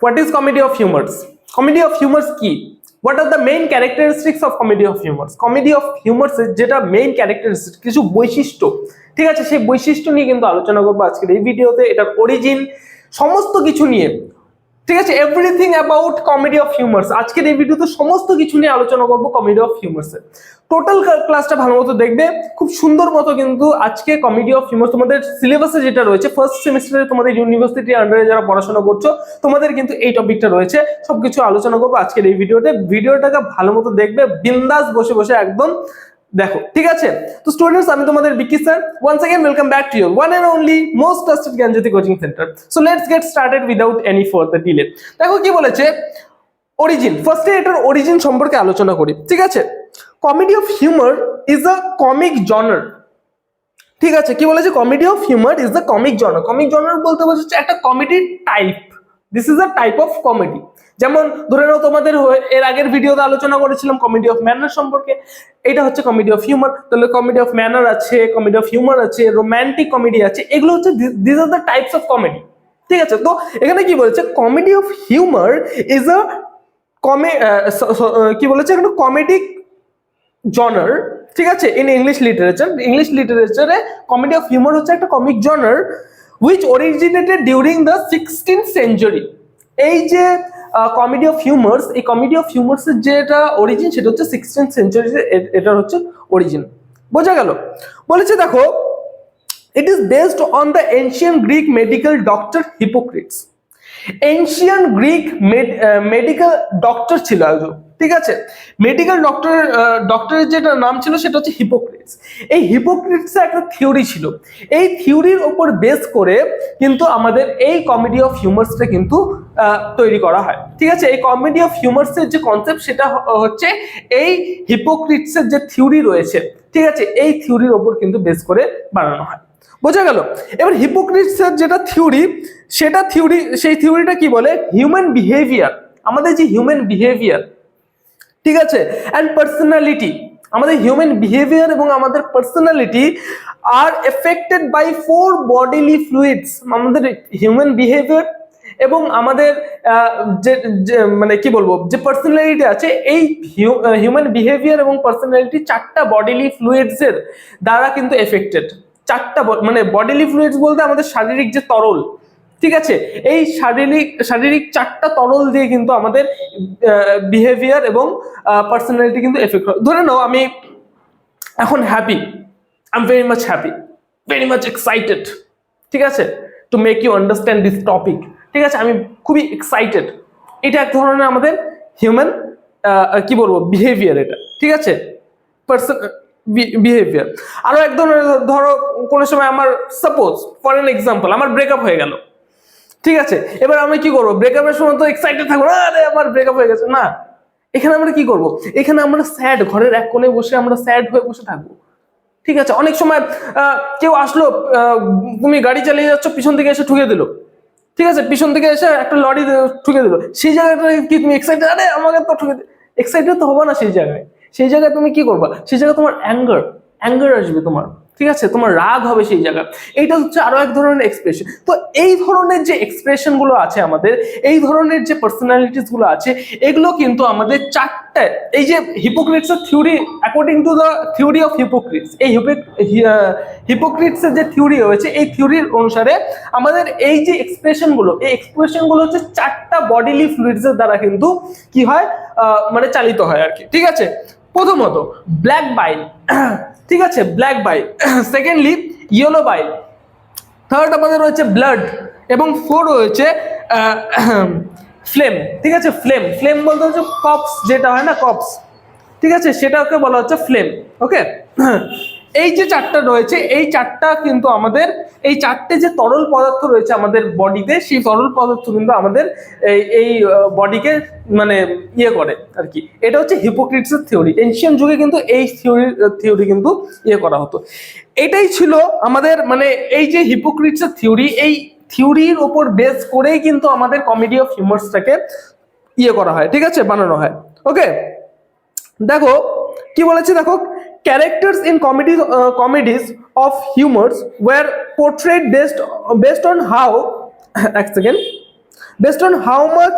What is comedy of humours comedy of humours কি? What are the main characteristics of comedy of humours comedy of humours যেটা main characteristic কিছু বৈশিষ্ট্য। ঠিক আছে, সেই বৈশিষ্ট্য নিয়ে কিন্তু আলোচনা করব আজকের এই ভিডিওতে এটার অরিজিন সমস্ত কিছু নিয়ে। ঠিক আছে everything about comedy of humours আজকের এই ভিডিওতে সমস্ত কিছু নিয়ে আলোচনা করব কমেডি অফ হিউমার্স এর টোটাল ক্লাসটা ভালো মতো দেখবে, খুব সুন্দর মতো কিন্তু আজকে কমেডি অফ হিউমার্স তোমাদের সিলেবাসে যেটা রয়েছে ফার্স্ট সেমিস্টারে তোমাদের ইউনিভার্সিটি আন্ডারে যারা পড়াশোনা করছ, তোমাদের কিন্তু এই টপিকটা রয়েছে। সবকিছু আলোচনা করব আজকের এই ভিডিওতে ভিডিওটাকে ভালো মতো দেখবে, বিন্দাস বসে বসে একদম দেখো ঠিক আছে তো স্টুডেন্টস আমি তোমাদের Vicky sir once again welcome back to your one and only most trusted Gyanjyoti coaching centre so let's get started without any further delay দেখো কি বলেছে অরিজিন ফার্স্টে এটার অরিজিন সম্পর্কে আলোচনা করি ঠিক আছে comedy of humour is a comic genre ঠিক আছে কি বলেছে comedy of humour is the comic genre comic genre বলতে বোঝাচ্ছে একটা comedy type this is a type of comedy যেমন ধরে নাও তোমাদের এর আগের ভিডিওতে আলোচনা করেছিলাম কমেডি অফ ম্যানার সম্পর্কে। এটা হচ্ছে কমেডি অফ হিউমার তাহলে কমেডি অফ ম্যানার আছে কমেডি অফ হিউমার আছে রোম্যান্টিক কমেডি আছে, এগুলো হচ্ছে this are the types of comedy ঠিক আছে? তো এখানে কি বলেছে? Comedy of humour is a come কি বলেছে? এখানে কমেডিক জনার ঠিক আছে? ইন ইংলিশ লিটারেচার ইংলিশ লিটারেচারে কমেডি অফ হিউমার হচ্ছে একটা comic genre which originated during the sixteen century এই যে কমেডি অফ হিউমার্স এই কমেডি অফ হিউমার্সের যেটা অরিজিন সেটা হচ্ছে সিক্সটিন সেঞ্চুরিতে এটার হচ্ছে অরিজিন বোঝা গেল? বলেছে দেখো it is based on the ancient Greek medical doctor Hippocrates ancient Greek medical doctor ছিল একজন। ঠিক আছে? মেডিকেল ডক্টর ডক্টরের যেটা নাম ছিল সেটা হচ্ছে হিপোক্রিটস এই হিপোক্রিটস একটা থিওরি ছিল। এই থিওরির ওপর বেস করে কিন্তু আমাদের এই কমেডি অফ হিউমার্সটা কিন্তু তৈরি করা হয়। ঠিক আছে? এই কমেডি অফ হিউমার্সের যে কনসেপ্ট সেটা হচ্ছে এই হিপোক্রিটসের যে থিওরি রয়েছে। ঠিক আছে? এই থিওরির ওপর কিন্তু বেস করে বানানো হয়। বোঝা গেল? এবার হিপোক্রিটসের যেটা থিওরি সেটা থিওরি সেই থিওরিটা কি বলে? হিউম্যান বিহেভিয়ার আমাদের যে হিউম্যান বিহেভিয়ার ঠিক আছে? অ্যান্ড পার্সোনালিটি আমাদের হিউম্যান বিহেভিয়ার এবং আমাদের personality are affected by four bodily fluids আমাদের হিউম্যান বিহেভিয়ার এবং আমাদের যে মানে কি বলব, যে পার্সোনালিটি আছে, এই হিউম্যান বিহেভিয়ার এবং পার্সোনালিটি চারটা বডিলি ফ্লুইডস এর দ্বারা কিন্তু এফেক্টেড চারটা মানে বডিলি ফ্লুইডস বলতে আমাদের শারীরিক যে তরল ঠিক আছে? এই শারীরিক শারীরিক চারটা তরল দিয়ে কিন্তু আমাদের বিহেভিয়ার এবং পার্সোনালিটি কিন্তু এফেক্ট হয়। ধরে নাও আমি এখন happy I am very much happy very much excited ঠিক আছে? To make you understand this topic ঠিক আছে? আমি খুবই এক্সাইটেড এটা এক ধরনের আমাদের হিউম্যান কি বলব? বিহেভিয়ার এটা, ঠিক আছে? পার্সন বিহেভিয়ার আরও এক ধরনের, ধরো কোনো সময় আমার সাপোজ ফর এন এক্সাম্পল আমার ব্রেকআপ হয়ে গেল। ঠিক আছে, এবার আমি কি করব? ব্রেকআপের সময় তো এক্সাইটেড থাকব, আরে আমার ব্রেকআপ হয়ে গেছে। না, এখানে আমরা কি করব? এখানে আমরা স্যাড ঘরের এক কোণে বসে আমরা স্যাড হয়ে বসে থাকব। ঠিক আছে, অনেক সময় কেউ আসলো তুমি গাড়ি চালিয়ে যাচ্ছ, পিছন থেকে এসে ঠুকে দিল। ঠিক আছে, পিছন থেকে এসে একটা লরি ঠুকে দিল। সেই জায়গাটা কি তুমি এক্সাইটেড আরে আমাকে তো ঠুকে এক্সাইটেড তো হব না সেই জায়গায়। সেই জায়গায় তুমি কি করবা? সেই জায়গায় তোমার অ্যাঙ্গার অ্যাঙ্গার আসবে তোমার। ঠিক আছে? তোমার রাগ হবে সেই জায়গা। এইটা হচ্ছে আরও এক ধরনের এক্সপ্রেশন তো এই ধরনের যে এক্সপ্রেশনগুলো আছে আমাদের, এই ধরনের যে পার্সোনালিটিসগুলো আছে, এগুলো কিন্তু আমাদের চারটে, এই যে হিপোক্রিটস এর theory according to the theory of Hippocrates এই হিপোক্রিটস এর যে থিওরি রয়েছে, এই থিওরির অনুসারে আমাদের এই যে এক্সপ্রেশনগুলো, এই এক্সপ্রেশনগুলো হচ্ছে চারটা বডিলি ফ্লুইডস এর দ্বারা কিন্তু কি হয়? মানে চালিত হয় আর কি। ঠিক আছে? প্রথমত ব্ল্যাক বাইল ঠিক আছে black bile secondly yellow bile third আমাদের রয়েছে ব্লাড এবং ফোর রয়েছে ফ্লেম ঠিক আছে ফ্লেম ফ্লেম বলতে হচ্ছে কপস যেটা হয় না কপস ঠিক আছে, সেটাকে বলা হচ্ছে ফ্লেম ওকে এই যে চারটা রয়েছে, এই চারটা কিন্তু আমাদের, এই চারটে যে তরল পদার্থ রয়েছে আমাদের বডিতে, সেই তরল পদার্থ কিন্তু আমাদের এই এই বডিকে মানে ইয়ে করে আর কি। এটা হচ্ছে হিপোক্রিটসের থিওরি এনশিয়ান যুগে কিন্তু এই থিওরি থিওরি কিন্তু ইয়ে করা হতো। এটাই ছিল আমাদের মানে এই যে হিপোক্রিটসের থিওরি এই থিওরির ওপর বেস করেই কিন্তু আমাদের কমেডি অফ হিউমার্সটাকে ইয়ে করা হয়। ঠিক আছে? বানানো হয়। ওকে দেখো, কি বলেছে দেখো? Characters in comedy comedies of humours were portrait based based on how এক second based on how much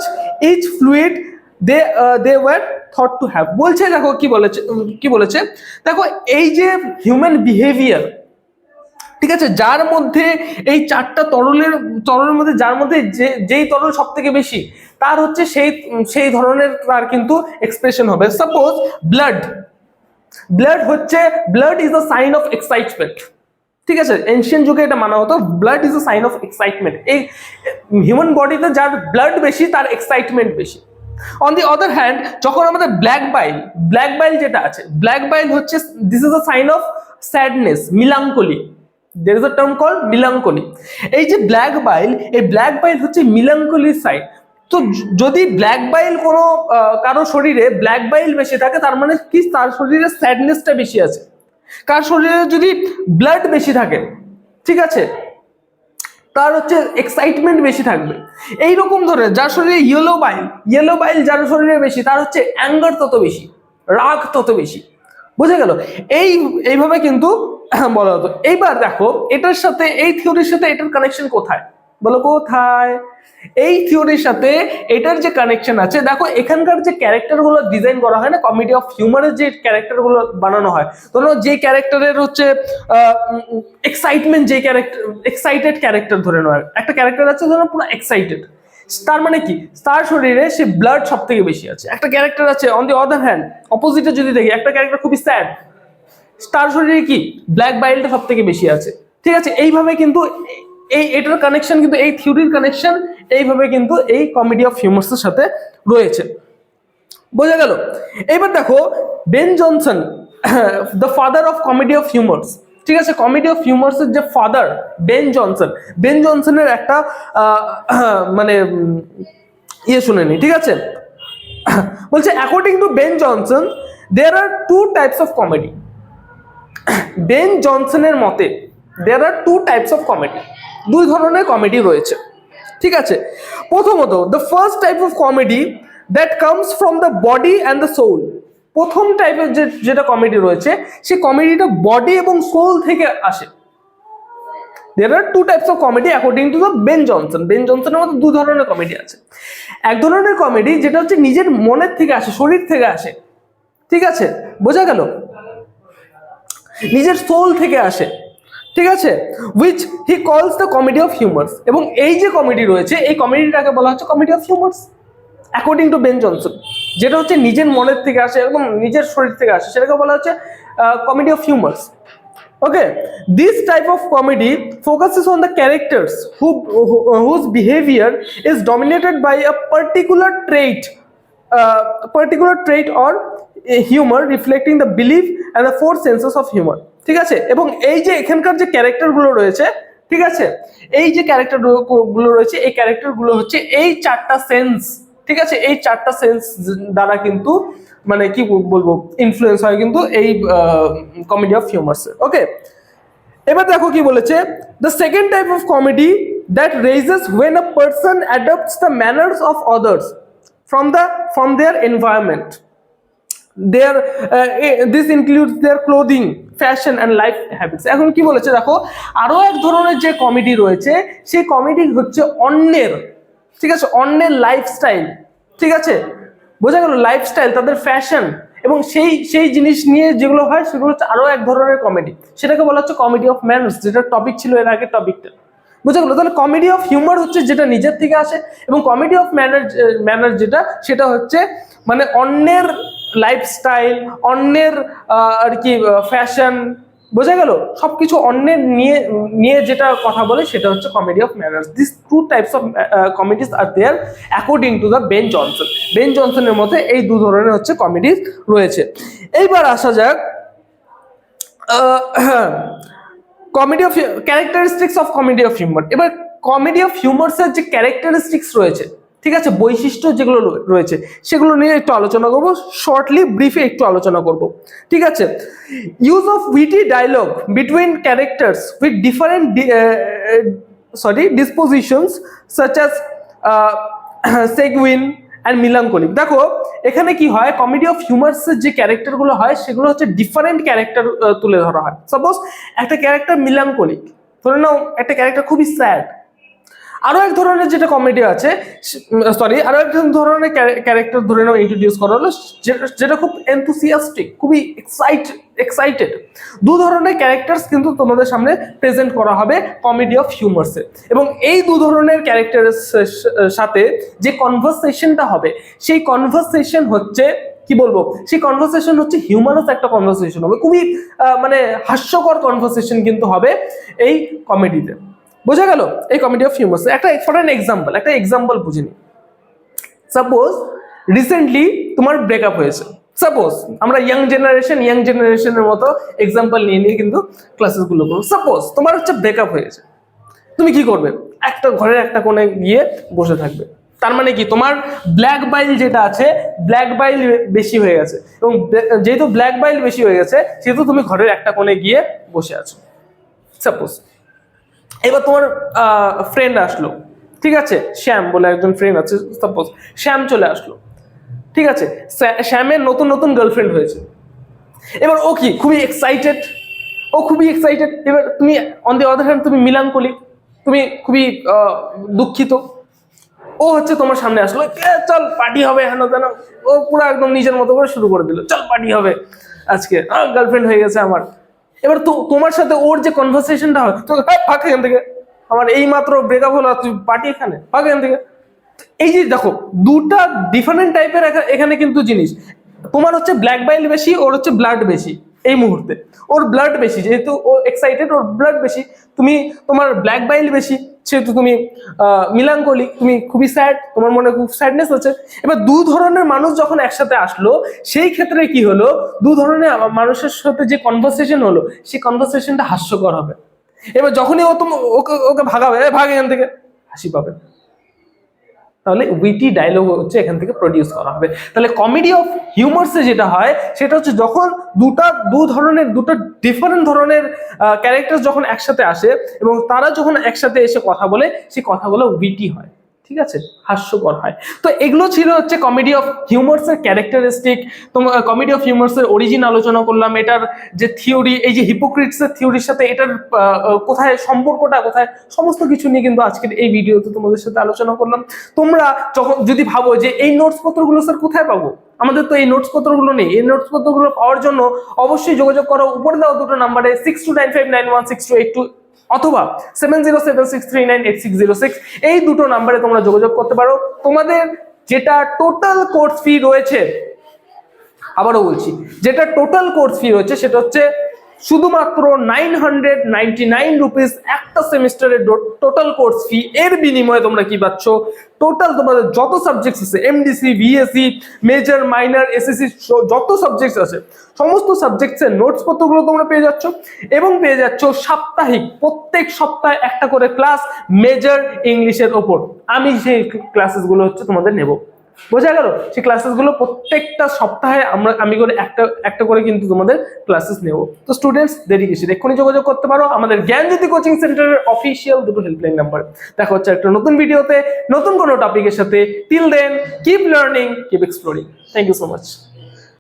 each fluid they they were thought to have বলছে, দেখো কি বলেছে কি বলেছে? দেখো, এই যে হিউম্যান বিহেভিয়ার ঠিক আছে, যার মধ্যে এই চারটা তরলের তরলের মধ্যে যার মধ্যে যে, যেই তরল সব থেকে বেশি, তার হচ্ছে সেই সেই ধরনের তার কিন্তু এক্সপ্রেশন হবে। সাপোজ ব্লাড ব্লাড হচ্ছে blood is a sign of excitement ঠিক আছে? এনশিয়ান যুগে এটা মানা হতো blood is a sign of excitement এই হিউম্যান বডিতে যার ব্লাড বেশি, তার এক্সাইটমেন্ট বেশি। অন দি আদার হ্যান্ড যখন আমাদের ব্ল্যাক বাইল ব্ল্যাক বাইল যেটা আছে ব্ল্যাক বাইল হচ্ছে this is a sign of sadness melancholy there is a term call melancholy এই যে ব্ল্যাক বাইল এই ব্ল্যাক বাইল হচ্ছে মিলাঙ্কলির সাইড তো যদি ব্ল্যাক বাইল কোনো কারও শরীরে ব্ল্যাক বাইল বেশি থাকে, তার মানে কি? তার শরীরে স্যাডনেসটা বেশি আছে। কার শরীরে যদি ব্লাড বেশি থাকে, ঠিক আছে? তার হচ্ছে এক্সাইটমেন্ট বেশি থাকবে। এই রকম ধরে যার শরীরে ইয়েলো বাইল ইয়েলো বাইল যার শরীরে বেশি, তার হচ্ছে অ্যাঙ্গার তত বেশি, রাগ তত বেশি। বুঝে গেল? এই, এইভাবে কিন্তু, বলা হতো। এইবার দেখো, এটার সাথে, এই থিওরির সাথে এটার কানেকশন কোথায়? বলো, কোথায়? এই থিওরির সাথে এটার যে কানেকশন আছে, দেখো এখানকার যে ক্যারেক্টারগুলো ডিজাইন করা হয় না কমেডি অফ হিউমারের যে ক্যারেক্টারগুলো বানানো হয়, ধরো যে ক্যারেক্টারের হচ্ছে এক্সাইটমেন্ট যে ক্যারেক্টার এক্সাইটেড ক্যারেক্টার ধরে নেওয়া একটা ক্যারেক্টার আছে ধরো পুরো এক্সাইটেড তার মানে কি? তার শরীরে সে ব্লাড সব থেকে বেশি আছে। একটা ক্যারেক্টার আছে অন দি অদার হ্যান্ড অপোজিটে যদি দেখি, একটা ক্যারেক্টার খুবই স্যাড তার শরীরে কি? ব্ল্যাক বাইলটা সব থেকে বেশি আছে। ঠিক আছে? এইভাবে কিন্তু এই এটার কানেকশন কিন্তু, এই থিওরির কানেকশন এইভাবে কিন্তু এই কমেডি অফ হিউমার্সের সাথে রয়েছে। বোঝা গেল? এবার দেখো Ben Jonson the father of comedy of humours ঠিক আছে? কমেডি অফ হিউমার্সের যে ফাদার বেন জনসন বেন জনসনের একটা মানে ইয়ে শুনে নি ঠিক আছে? বলছে according to Ben Jonson there are two types of comedy Ben জনসনের মতে there are two types of comedy দুই ধরনের কমেডি রয়েছে। ঠিক আছে? প্রথমত the first type of comedy that comes from the body and the soul প্রথম টাইপের যে, যেটা কমেডি রয়েছে, সেই কমেডিটা বডি এবং সোল থেকে আসে। There are two types of comedy according to the Ben Jonson Ben জনসনের মধ্যে দু ধরনের কমেডি আছে। এক ধরনের কমেডি যেটা হচ্ছে নিজের মনের থেকে আসে, শরীর থেকে আসে। ঠিক আছে? বোঝা গেল? নিজের সোল থেকে আসে। ঠিক আছে? উইচ হি কলস দ্য কমেডি অফ হিউমার্স এবং এই যে কমেডি রয়েছে, এই কমেডিটাকে বলা হচ্ছে comedy of humours according to Ben Jonson যেটা হচ্ছে নিজের মনের থেকে আসে এবং নিজের শরীর থেকে আসে, সেটাকে বলা হচ্ছে comedy of humours okay this type of comedy focuses on the characters who whose behaviour is dominated by a particular trait particular trait or humour reflecting the believe and the four senses of humour ঠিক আছে? এবং এই যে এখানকার যে ক্যারেক্টারগুলো রয়েছে, ঠিক আছে? এই যে ক্যারেক্টারগুলো রয়েছে, এই ক্যারেক্টারগুলো হচ্ছে এই চারটা সেন্স ঠিক আছে? এই চারটা সেন্স দ্বারা কিন্তু মানে কি বলব ইনফ্লুয়েন্স হয় কিন্তু এই কমেডি অফ হিউমার্স ওকে এবার দেখো কি বলেছে the second type of comedy that raises when a person adopts the manners of others from the from their environment their this includes their clothing fashion and life habits এখন কি বলেছে দেখো আরও এক ধরনের যে কমেডি রয়েছে, সেই কমেডি হচ্ছে অন্যের, ঠিক আছে? অন্যের লাইফস্টাইল ঠিক আছে? বোঝা গেল লাইফস্টাইল তাদের ফ্যাশন এবং সেই সেই জিনিস নিয়ে যেগুলো হয়, সেগুলো হচ্ছে আরও এক ধরনের কমেডি সেটাকে বলা হচ্ছে কমেডি অফ ম্যানস যেটা টপিক ছিল এর আগে টপিকটা বুঝা গেলো তাহলে কমেডি অফ হিউমার হচ্ছে যেটা নিজের থেকে আসে এবং কমেডি অফ ম্যানার ম্যানার যেটা, সেটা হচ্ছে মানে অন্যের লাইফস্টাইল অন্যের আর কি ফ্যাশন বোঝা গেল? সব কিছু অন্যের নিয়ে নিয়ে যেটা কথা বলে সেটা হচ্ছে comedy of manners this two types of comedies are there according to the Ben Jonson Ben জনসনের মধ্যে এই দু ধরনের হচ্ছে কমেডি রয়েছে। এইবার আসা যাক comedy of characteristics of comedy of humour এবার কমেডি অফ হিউমার্সের যে ক্যারেক্টারিস্টিক্স রয়েছে, ঠিক আছে, বৈশিষ্ট্য যেগুলো রয়ে- রয়েছে, সেগুলো নিয়ে একটু আলোচনা করব। শর্টলি ব্রিফে একটু আলোচনা করব। ঠিক আছে? Use of witty dialogue between characters with different sorry dispositions such as sanguine and melancholic দেখো এখানে কি হয়? কমেডি অফ হিউমার্সের যে ক্যারেক্টারগুলো হয়, সেগুলো হচ্ছে ডিফারেন্ট ক্যারেক্টার তুলে ধরা হয়। সাপোজ একটা ক্যারেক্টার মিলাঙ্কলিক ধরে নাও একটা ক্যারেক্টার খুবই স্যাড আরও এক ধরনের যেটা কমেডি আছে সরি আরও এক ধরনের ক্যারেক্টার ধরে নাও ইন্ট্রোডিউস করা হলো যেটা- খুব এনথুসিয়াস্টিক খুবই এক্সাইট এক্সাইটেড দু ধরনের ক্যারেক্টার্স কিন্তু তোমাদের সামনে প্রেজেন্ট করা হবে কমেডি অফ হিউমার্সে এবং এই দু ধরনের ক্যারেক্টারের সাথে যে কনভারসেশনটা হবে, সেই কনভারসেশন হচ্ছে, কি বলব, সেই কনভারসেশন হচ্ছে হিউমারাস একটা কনভারসেশন হবে। খুবই মানে হাস্যকর কনভারসেশন কিন্তু হবে এই কমেডিতে বোঝা গেল? এই কমেডি অফ হিউমার্স একটা ফর অ্যান এক্সাম্পল একটা এক্সাম্পল বুঝে নি সাপোজ রিসেন্টলি তোমার ব্রেকআপ হয়েছে। সাপোজ আমরা ইয়াং জেনারেশন ইয়াং জেনারেশনের মতো এক্সাম্পল নিয়ে নিয়ে কিন্তু ক্লাসেসগুলো করব। সাপোজ তোমার হচ্ছে ব্রেকআপ হয়েছে। তুমি কি করবে? একটা ঘরের একটা কোণে গিয়ে বসে থাকবে। তার মানে কি? তোমার ব্ল্যাক বাইল যেটা আছে ব্ল্যাক বাইল বেশি হয়ে গেছে। এবং যেহেতু ব্ল্যাক বাইল বেশি হয়ে গেছে, সেহেতু তুমি ঘরের একটা কোণে গিয়ে বসে আছো। সাপোজ এবার তোমার ফ্রেন্ড আসলো। ঠিক আছে? শ্যাম বলে একজন ফ্রেন্ড আছে সাপোজ শ্যাম চলে আসলো। ঠিক আছে? শ্যামের নতুন নতুন গার্লফ্রেন্ড হয়েছে। এবার ও কি? খুবই এক্সাইটেড ও খুবই এক্সাইটেড এবার তুমি অন দি আদার হ্যান্ড তুমি মিলাঙ্কলি তুমি খুবই দুঃখিত? ও হচ্ছে তোমার সামনে আসলো চল পার্টি হবে, হেন তেন। ও পুরো একদম নিজের মতো করে শুরু করে দিল, চল পার্টি হবে। আজকে গার্লফ্রেন্ড হয়ে গেছে আমার। এবার তো তোমার সাথে ওর যে কনভারসেশনটা হয় তো "হ্যাঁ, ফাঁক এখান থেকে। আমার এই মাত্র ব্রেকআপ হলো তুই পার্টি এখানে? ফাঁক এখান থেকে। এই যে দেখো দুটা ডিফারেন্ট টাইপের এখানে কিন্তু জিনিস। তোমার হচ্ছে ব্ল্যাক বাইল বেশি ওর হচ্ছে ব্লাড বেশি এই মুহূর্তে। ওর ব্লাড বেশি যেহেতু ও এক্সাইটেড ওর ব্লাড বেশি। তুমি তোমার ব্ল্যাক বাইল বেশি সেহেতু তুমি মিলাঙ্কলি, তুমি খুবই স্যাড তোমার মনে খুব স্যাডনেস হচ্ছে। এবার দু ধরনের মানুষ যখন একসাথে আসলো, সেই ক্ষেত্রে কি হলো? দু ধরনের মানুষের সাথে যে কনভারসেশন হলো, সেই কনভারসেশনটা হাস্যকর হবে। এবার যখনই ও তুমি, ওকে ওকে ভাগাবে ভাগে ভাগ এখান থেকে। হাসি পাবে। তাহলে উইটি ডায়লগ হচ্ছে এখান থেকে প্রডিউস করা হবে। তাহলে কমেডি অফ হিউমার্সে যেটা হয়, সেটা হচ্ছে যখন দুটা দু ধরনের, দুটো ডিফারেন্ট ধরনের ক্যারেক্টার যখন একসাথে আসে এবং তারা যখন একসাথে এসে কথা বলে, সেই কথাগুলো উইটি হয়। ঠিক আছে? হাস্যকর হয়। তো এগুলো ছিল হচ্ছে কমেডি অফ হিউমার্সের ক্যারেক্টারিস্টিক তোমার কমেডি অফ হিউমার্সের অরিজিন আলোচনা করলাম। এটার যে থিওরি এই যে হিপোক্রিটসের থিওরির সাথে এটার কোথায় সম্পর্কটা, কোথায় সমস্ত কিছু নিয়ে কিন্তু আজকের এই ভিডিওতে তোমাদের সাথে আলোচনা করলাম। তোমরা যখন, যদি ভাবো যে এই নোটস পত্রগুলো স্যার কোথায় পাবো? আমাদের তো এই নোটস পত্রগুলো নেই। এই নোটস পত্রগুলো পাওয়ার জন্য অবশ্যই যোগাযোগ করো। উপরে দেওয়া দুটো নাম্বারে six two nine five nine one six two eight two অথবা seven zero seven six three nine eight six zero six এই দুটো নাম্বারে তোমরা যোগাযোগ করতে পারো। তোমাদের যেটা টোটাল কোর্স ফি রয়েছে, আবারও বলছি, যেটা টোটাল কোর্স ফি রয়েছে সেটা হচ্ছে শুধুমাত্র nine hundred ninety nine rupees একটা সেমিস্টারের টোটাল কোর্স ফি এর বিনিময়ে তোমরা কি পাচ্ছ? টোটাল তোমাদের যত সাবজেক্টস আছে MDC BSc major minor SSC যত সাবজেক্টস আছে, সমস্ত সাবজেক্টসের নোটস পত্রগুলো তোমরা পেয়ে যাচ্ছ এবং পেয়ে যাচ্ছ সাপ্তাহিক, প্রত্যেক সপ্তাহে একটা করে ক্লাস মেজর ইংলিশের ওপর। আমি সেই ক্লাসেসগুলো হচ্ছে তোমাদের নেব। বোঝা গেল? সেই ক্লাসেসগুলো প্রত্যেকটা সপ্তাহে আমরা, আমি করে একটা একটা করে কিন্তু তোমাদের ক্লাসেস নেব। তো স্টুডেন্টস দেরি কিসে এক্ষুনি যোগাযোগ করতে পারো। আমাদের জ্ঞানজ্যোতি কোচিং সেন্টারের অফিসিয়াল দুটো হেল্পলাইন নাম্বার দেখা হচ্ছে একটা নতুন ভিডিওতে নতুন কোনো টপিকের সাথে। Till then keep learning keep exploring thank you so much